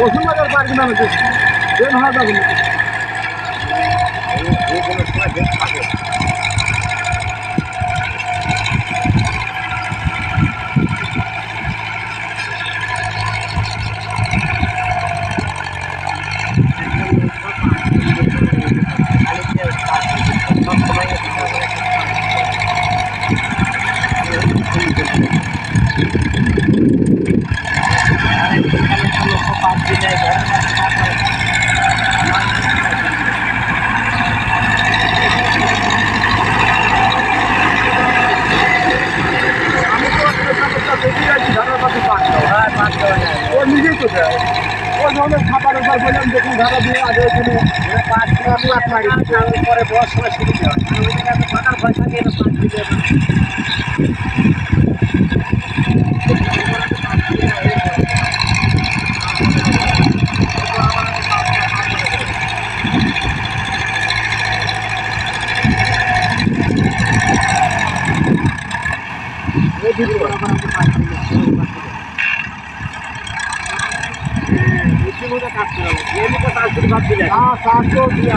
Olsun kadar farkına mı? Ben hazırım. পাক দেওয়া ও নিজেই তো দেয় ও ধরনের খাবারের পর বললাম দেখুন ধারা দিয়ে আগে ওখানে পরে বস সময় সুবিধা হয় ফাঁকার পয়সা দিয়ে পাঁচ দিতে হ্যাঁ কাজ দিয়ে